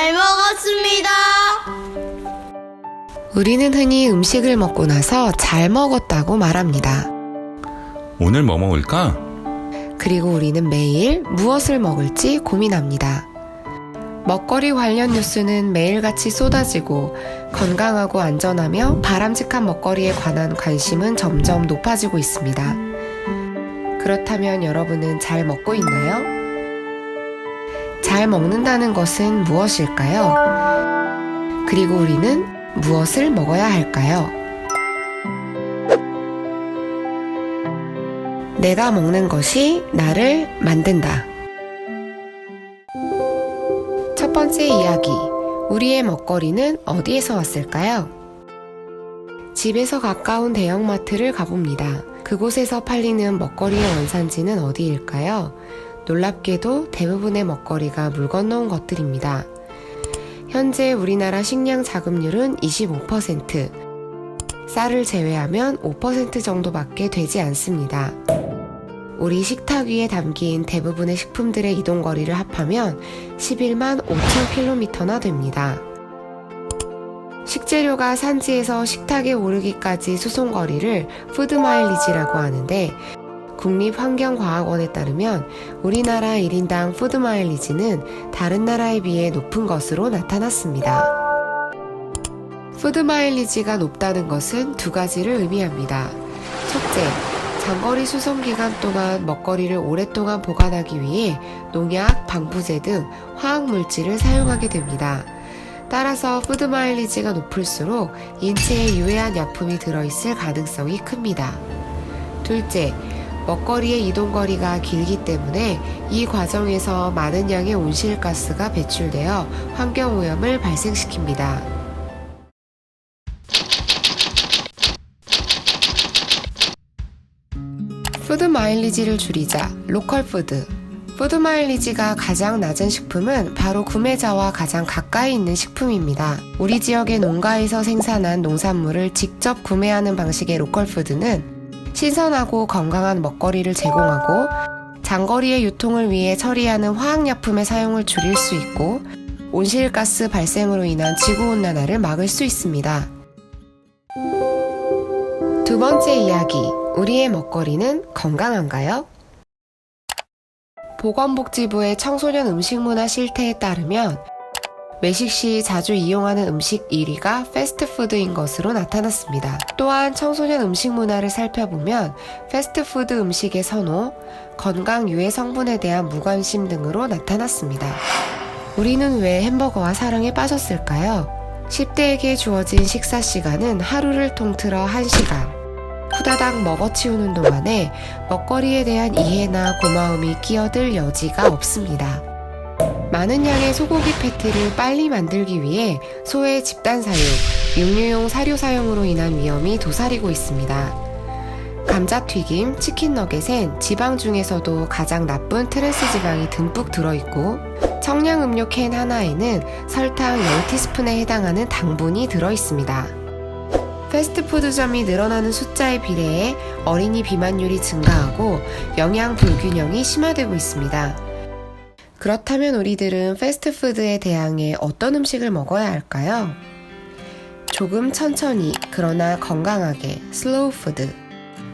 잘 먹었습니다. 우리는 흔히 음식을 먹고 나서 잘 먹었다고 말합니다. 오늘 뭐 먹을까? 그리고 우리는 매일 무엇을 먹을지 고민합니다. 먹거리 관련 뉴스는 매일같이 쏟아지고 건강하고 안전하며 바람직한 먹거리에 관한 관심은 점점 높아지고 있습니다. 그렇다면 여러분은 잘 먹고 있나요? 잘 먹는다는 것은 무엇일까요? 그리고 우리는 무엇을 먹어야 할까요? 내가 먹는 것이 나를 만든다. 첫 번째 이야기. 우리의 먹거리는 어디에서 왔을까요? 집에서 가까운 대형마트를 가봅니다. 그곳에서 팔리는 먹거리의 원산지는 어디일까요? 놀랍게도 대부분의 먹거리가 물 건너온 것들입니다. 현재 우리나라 식량 자급률은 25%, 쌀을 제외하면 5% 정도밖에 되지 않습니다. 우리 식탁 위에 담긴 대부분의 식품들의 이동거리를 합하면 11만 5천 킬로미터나 됩니다. 식재료가 산지에서 식탁에 오르기까지 수송거리를 푸드마일리지라고 하는데 국립환경과학원에 따르면 우리나라 1인당 푸드마일리지는 다른 나라에 비해 높은 것으로 나타났습니다. 푸드마일리지가 높다는 것은 두 가지를 의미합니다. 첫째, 장거리 수송 기간 동안 먹거리를 오랫동안 보관하기 위해 농약, 방부제 등 화학 물질을 사용하게 됩니다. 따라서 푸드 마일리지가 높을수록 인체에 유해한 약품이 들어있을 가능성이 큽니다. 둘째, 먹거리의 이동거리가 길기 때문에 이 과정에서 많은 양의 온실가스가 배출되어 환경오염을 발생시킵니다. 푸드 마일리지를 줄이자 로컬 푸드. 푸드 마일리지가 가장 낮은 식품은 바로 구매자와 가장 가까이 있는 식품입니다. 우리 지역의 농가에서 생산한 농산물을 직접 구매하는 방식의 로컬 푸드는 신선하고 건강한 먹거리를 제공하고 장거리의 유통을 위해 처리하는 화학약품의 사용을 줄일 수 있고 온실가스 발생으로 인한 지구온난화를 막을 수 있습니다. 두 번째 이야기. 우리의 먹거리는 건강한가요? 보건복지부의 청소년 음식문화 실태에 따르면 외식 시 자주 이용하는 음식 1위가 패스트푸드인 것으로 나타났습니다. 또한 청소년 음식 문화를 살펴보면 패스트푸드 음식의 선호, 건강 유해 성분에 대한 무관심 등으로 나타났습니다. 우리는 왜 햄버거와 사랑에 빠졌을까요? 10대에게 주어진 식사 시간은 하루를 통틀어 1시간. 후다닥 먹어치우는 동안에 먹거리에 대한 이해나 고마움이 끼어들 여지가 없습니다. 많은 양의 소고기 패티를 빨리 만들기 위해 소의 집단 사육, 육류용 사료 사용으로 인한 위험이 도사리고 있습니다. 감자튀김, 치킨 너겟엔 지방 중에서도 가장 나쁜 트랜스 지방이 듬뿍 들어있고 청량 음료 캔 하나에는 설탕 10티스푼에 해당하는 당분이 들어있습니다. 패스트푸드점이 늘어나는 숫자에 비례해 어린이 비만율이 증가하고 영양 불균형이 심화되고 있습니다. 그렇다면 우리들은 패스트푸드에 대항해 어떤 음식을 먹어야 할까요? 조금 천천히 그러나 건강하게 슬로우 푸드.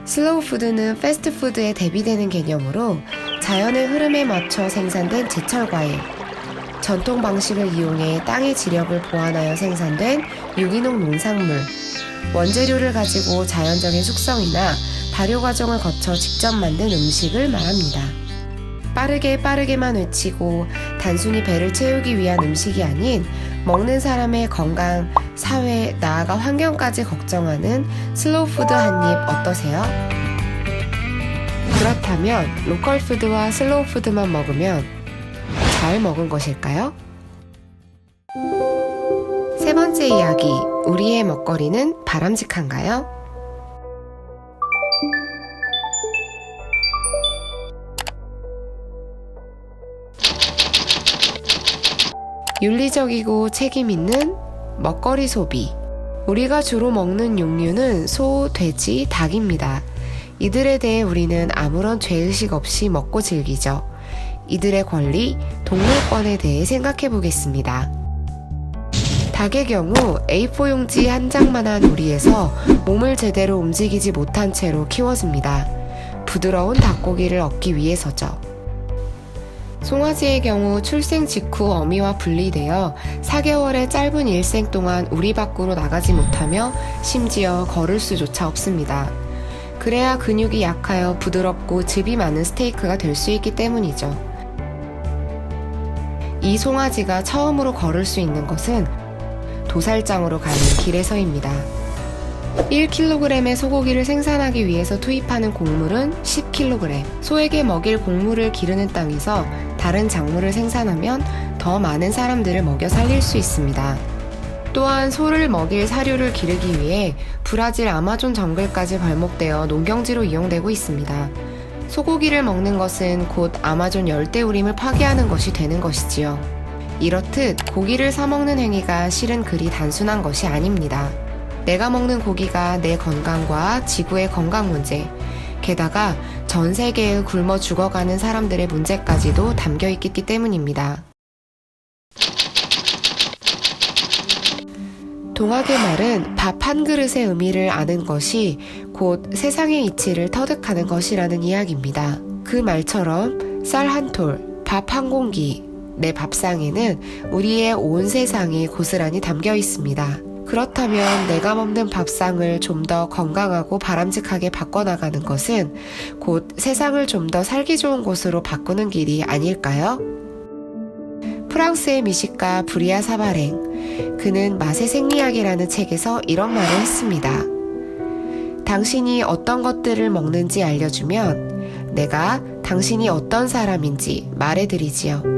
슬로우 푸드는 패스트푸드에 대비되는 개념으로 자연의 흐름에 맞춰 생산된 제철 과일, 전통 방식을 이용해 땅의 지력을 보완하여 생산된 유기농 농산물, 원재료를 가지고 자연적인 숙성이나 발효 과정을 거쳐 직접 만든 음식을 말합니다. 빠르게 빠르게만 외치고 단순히 배를 채우기 위한 음식이 아닌 먹는 사람의 건강, 사회, 나아가 환경까지 걱정하는 슬로우 푸드 한 입 어떠세요? 그렇다면 로컬 푸드와 슬로우 푸드만 먹으면 잘 먹은 것일까요? 세 번째 이야기. 우리의 먹거리는 바람직한가요? 윤리적이고 책임 있는 먹거리 소비. 우리가 주로 먹는 육류는 소, 돼지, 닭입니다. 이들에 대해 우리는 아무런 죄의식 없이 먹고 즐기죠. 이들의 권리, 동물권에 대해 생각해 보겠습니다. 닭의 경우 A4 용지 한 장만한 우리에서 몸을 제대로 움직이지 못한 채로 키워집니다. 부드러운 닭고기를 얻기 위해서죠. 송아지의 경우 출생 직후 어미와 분리되어 4개월의 짧은 일생 동안 우리 밖으로 나가지 못하며 심지어 걸을 수조차 없습니다. 그래야 근육이 약하여 부드럽고 즙이 많은 스테이크가 될 수 있기 때문이죠. 이 송아지가 처음으로 걸을 수 있는 것은 도살장으로 가는 길에서입니다. 1kg의 소고기를 생산하기 위해서 투입하는 곡물은 10kg. 소에게 먹일 곡물을 기르는 땅에서 다른 작물을 생산하면 더 많은 사람들을 먹여 살릴 수 있습니다. 또한 소를 먹일 사료를 기르기 위해 브라질 아마존 정글까지 발목되어 농경지로 이용되고 있습니다. 소고기를 먹는 것은 곧 아마존 열대우림을 파괴하는 것이 되는 것이지요. 이렇듯 고기를 사먹는 행위가 실은 그리 단순한 것이 아닙니다. 내가 먹는 고기가 내 건강과 지구의 건강 문제, 게다가 전 세계에 굶어 죽어가는 사람들의 문제까지도 담겨 있기 때문입니다. 동학의 말은 밥 한 그릇의 의미를 아는 것이 곧 세상의 이치를 터득하는 것이라는 이야기입니다. 그 말처럼 쌀 한 톨, 밥 한 공기, 내 밥상에는 우리의 온 세상이 고스란히 담겨 있습니다. 그렇다면 내가 먹는 밥상을 좀 더 건강하고 바람직하게 바꿔나가는 것은 곧 세상을 좀 더 살기 좋은 곳으로 바꾸는 길이 아닐까요? 프랑스의 미식가 브리아 사바랭. 그는 맛의 생리학이라는 책에서 이런 말을 했습니다. 당신이 어떤 것들을 먹는지 알려주면 내가 당신이 어떤 사람인지 말해드리지요.